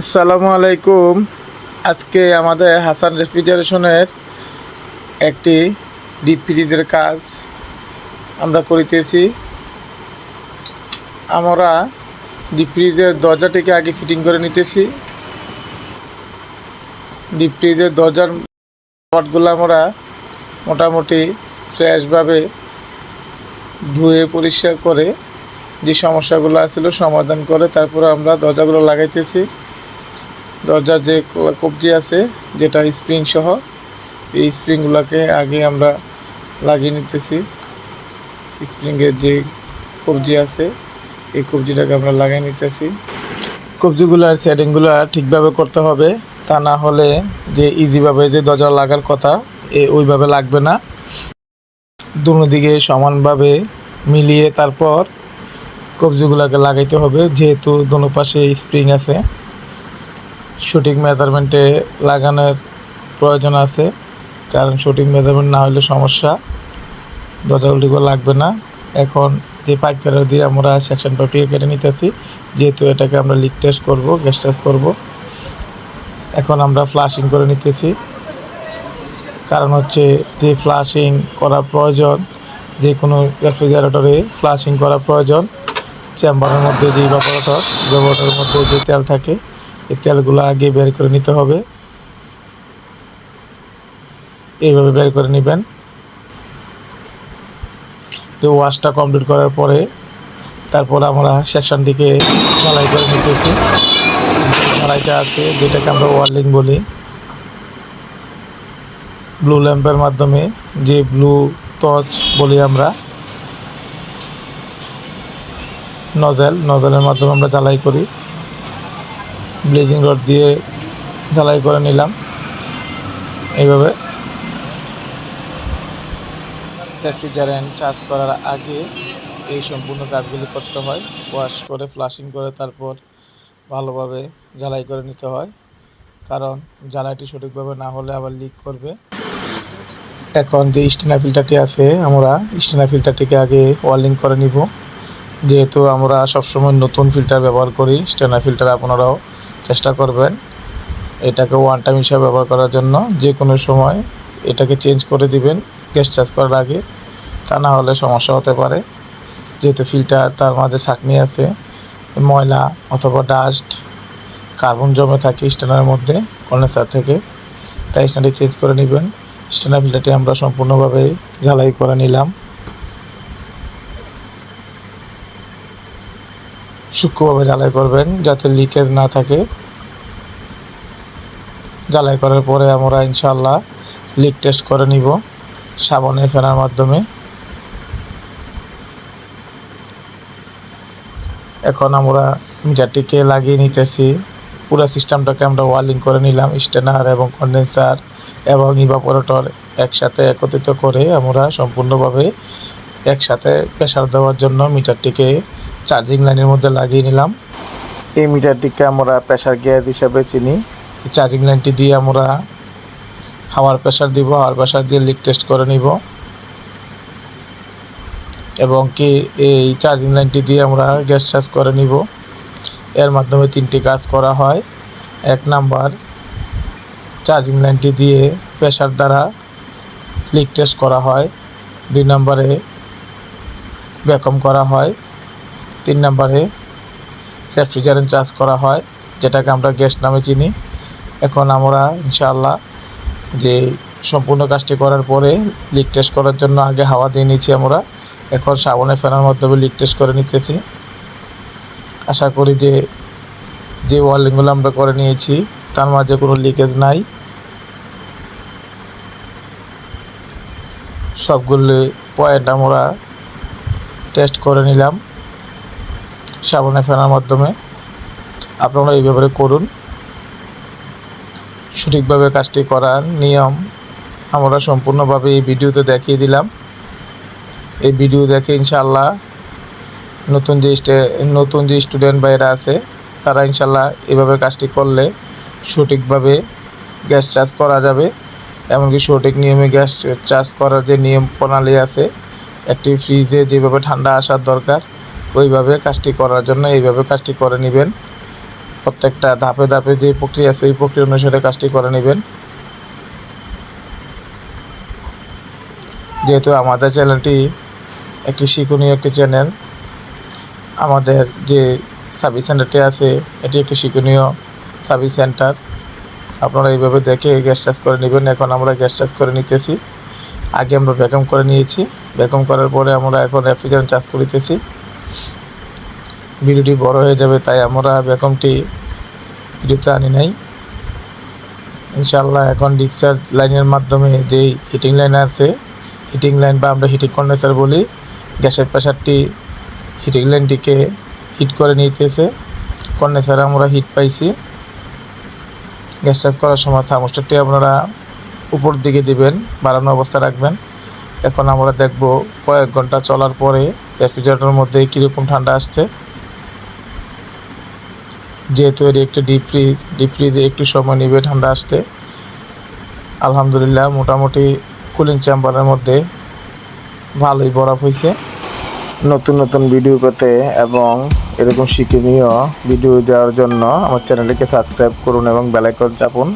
আসসালামু আলাইকুম। আজকে আমাদের হাসান রেফ্রিজারেশনের একটি ডিপ ফ্রিজের কাজ আমরা করিতেছি। আমরা ডিপ ফ্রিজের দরজাটিকে আগে ফিটিং করে নিতেছি। ডিপ ফ্রিজের দরজার পার্টগুলো আমরা মোটামুটি ফ্রেশভাবে ধুয়ে পরিষ্কার করে যে সমস্যাগুলো আছিল সমাধান করে তারপরে আমরা দরজাগুলো লাগাইতেছি। দরজার যে কবজি আছে, যেটা স্প্রিং সহ, এই স্প্রিংগুলোকে আগে আমরা লাগিয়ে নিতেছি। স্প্রিংয়ের যে কবজি আছে, এই কবজিটাকে আমরা লাগিয়ে নিতেছি। কবজিগুলোর সেটিংগুলো ঠিকভাবে করতে হবে, তা না হলে যে ইজিভাবে যে দরজা লাগার কথা, এ ওইভাবে লাগবে না। দুনো দিকে সমানভাবে মিলিয়ে তারপর কবজিগুলোকে লাগাইতে হবে, যেহেতু দোনো পাশে স্প্রিং আছে। সঠিক মেজারমেন্টে লাগানোর প্রয়োজন আছে। কারণ সঠিক মেজারমেন্ট না হলে সমস্যা দরজাগুলিগুলো লাগবে না। এখন যে পাইপ কাটার দিয়ে আমরা সেকশন পাইপটিকে কেটে নিতেছি, যেহেতু এটাকে আমরা লিক টেস্ট করব গ্যাস টেস্ট করব। এখন আমরা ফ্লাশিং করে নিতেছি। কারণ হচ্ছে যে ফ্লাশিং করা প্রয়োজন, যে কোনো রেফ্রিজারেটরে ফ্লাশিং করা প্রয়োজন। চেম্বারের মধ্যে যে ইভাপোরেটর ইভাপোরেটরের মধ্যে যে তেল থাকে এই তেলগুলো আগে বের করে নিতে হবে। এইভাবে বের করে নেবেন। তো ওয়াশটা কমপ্লিট করার পরে তারপর আমরা সেকশনটিকে ঢালাই করে নিতেছি। ঢালাইটা আছে, যেটাকে আমরা ওয়ার্লিং বলি। ব্লু ল্যাম্পের মাধ্যমে যে ব্লু টর্চ বলি আমরা। নজেল, নজেলের মাধ্যমে আমরা জ্বালাই করি। ব্লেজিং রড দিয়ে জ্বালাই করে নিলাম। এইভাবে। রেফ্রিজারেন্ট চার্জ করার আগে এই সম্পূর্ণ কাজগুলি করতে হয়। ওয়াশ করে ফ্লাশিং করে, তারপর ভালোভাবে জ্বালাই করে নিতে হয়। কারণ জ্বালাইটি সঠিকভাবে না হলে আবার লিক করবে। এখন যে স্টেনা ফিল্টারটি আছে, আমরা স্টেনা ফিল্টারটিকে আগে ওয়ার্লিং করে নিব। যেহেতু আমরা সবসময় নতুন ফিল্টার ব্যবহার করি, স্টেনা ফিল্টার আপনারাও চেষ্টা করবেন এটাকে ওয়ান টাইম হিসাবে ব্যবহার করার জন্য। যে কোনো সময় এটাকে চেঞ্জ করে দিবেন, গ্যাস চার্জ করার আগে। তা না হলে সমস্যা হতে পারে। যেহেতু ফিল্টার তার মাঝে ছাকনি আছে, ময়লা অথবা ডাস্ট কার্বন জমে থাকে স্টেনারের মধ্যে কন্ডেন্সার থেকে। তাই স্টেনারটি চেঞ্জ করে নেবেন। স্টেনার ফিল্টারটি আমরা সম্পূর্ণভাবে ঝালাই করে নিলাম। সূক্ষ্মভাবে জ্বালাই করবেন যাতে লিকেজ না থাকে। জ্বালাই করার পরে আমরা ইনশাল্লাহ লিক টেস্ট করে নিব সাবানের ফেনার মাধ্যমে। এখন আমরা মিটারটিকে লাগিয়ে নিতেছি। পুরো সিস্টেমটাকে আমরা ওয়ালিং করে নিলাম, স্টেনার এবং কন্ডেন্সার এবং ইভাপোরেটর একসাথে একত্রিত করে আমরা সম্পূর্ণভাবে একসাথে প্রেশার দেওয়ার জন্য মিটারটিকে চার্জিং লাইনের মধ্যে লাগিয়ে নিলাম। এই মিটারটিকে আমরা প্রেশার গ্যাস হিসাবে চিনি। চার্জিং লাইনটি দিয়ে আমরা হাওয়ার প্রেশার দিব হাওয়ার প্রেশার দিয়ে লিক টেস্ট করে নিব। এবং কি এই চার্জিং লাইনটি দিয়ে আমরা গ্যাস চার্জ করে নিব। এর মাধ্যমে তিনটি কাজ করা হয়। এক নাম্বার চার্জিং লাইনটি দিয়ে প্রেশার দ্বারা লিক টেস্ট করা হয়। দুই নম্বরে ব্যাকম করা হয়। তিন নম্বরে রেফ্রিজারেন্ট চার্জ করা হয়, যেটাকে আমরা গ্যাস নামে চিনি। এখন আমরা ইনশাআল্লাহ যে সম্পূর্ণ কাজটি করার পরে লিক টেস্ট করার জন্য আগে হাওয়া দিয়ে নিয়েছি আমরা। এখন সাবনের ফ্যানের মাধ্যমে লিক টেস্ট করে নিতেছি। আশা করি যে যে ওয়ার্লিংগুলো আমরা করে নিয়েছি, তার মাঝে কোনো লিকেজ নাই। সবগুলো পয়েন্ট আমরা টেস্ট করে নিলাম সাবনের ফ্যানের মাধ্যমে। আপনারা এই ব্যাপারে করুন। সঠিকভাবে কাজটি করার নিয়ম আমরা সম্পূর্ণভাবে এই ভিডিওতে দেখিয়ে দিলাম। এই ভিডিও দেখে ইনশাল্লাহ নতুন যে নতুন যে স্টুডেন্ট ভাইয়েরা আছে, তারা ইনশাল্লাহ এভাবে কাজটি করলে সঠিকভাবে গ্যাস চার্জ করা যাবে। এমনকি সঠিক নিয়মে গ্যাস চার্জ করার যে নিয়ম প্রণালী আছে একটি ফ্রিজে যেভাবে ঠান্ডা আসার দরকার, ওইভাবে কাজটি করার জন্য এইভাবে কাজটি করে নেবেন। প্রত্যেকটা ধাপে ধাপে যে প্রক্রিয়া আছে, এই প্রক্রিয়া অনুসারে কাজটি করে নেবেন। যেহেতু আমাদের চ্যানেলটি একটি শিক্ষণীয় একটি চ্যানেল, আমাদের যে সার্ভিস সেন্টারটি আছে, এটি একটি শিক্ষণীয় সার্ভিস সেন্টার আপনারা এইভাবে দেখে গ্যাস চার্জ করে নেবেন। এখন আমরা গ্যাস চার্জ করে নিতেছি। আগে আমরা ভ্যাকুম করে নিয়েছি। ভ্যাকুম করার পরে আমরা এখন রেফ্রিজারেন্ট চার্জ করিতেছি। ভিডিওটি বড় হয়ে যাবে, তাই আমরা ভ্যাকুমটি ভিডিওতে আনি নাই। ইনশাল্লাহ এখন ডিকচার্জ লাইনের মাধ্যমে যেই হিটিং লাইন আছে, হিটিং লাইন বা আমরা হিটিং কন্ডেন্সার বলি, গ্যাসের প্রেশারটি হিটিং লাইনটিকে হিট করে নিতেছে। কন্ডেন্সারে আমরা হিট পাইছি। গ্যাস চার্জ করার সময় থার্মোস্টারটি আপনারা উপর দিকে দিবেন, বাড়ানো অবস্থা রাখবেন। এখন আমরা দেখব কয়েক ঘণ্টা চলার পরে রেফ্রিজারেটরের মধ্যে কীরকম ঠান্ডা আসছে। যেহেতু এটি একটি ডিপ ফ্রিজ ডিপ ফ্রিজে একটু সময় নেবে ঠান্ডা আসতে। আলহামদুলিল্লাহ, মোটামুটি কুলিং চেম্বারের মধ্যে ভালোই বরফ হয়েছে নতুন নতুন ভিডিও পেতে এবং এরকম শিক্ষণীয় ভিডিও দেওয়ার জন্য আমার চ্যানেলটিকে সাবস্ক্রাইব করুন এবং বেলাইকন চাপুন।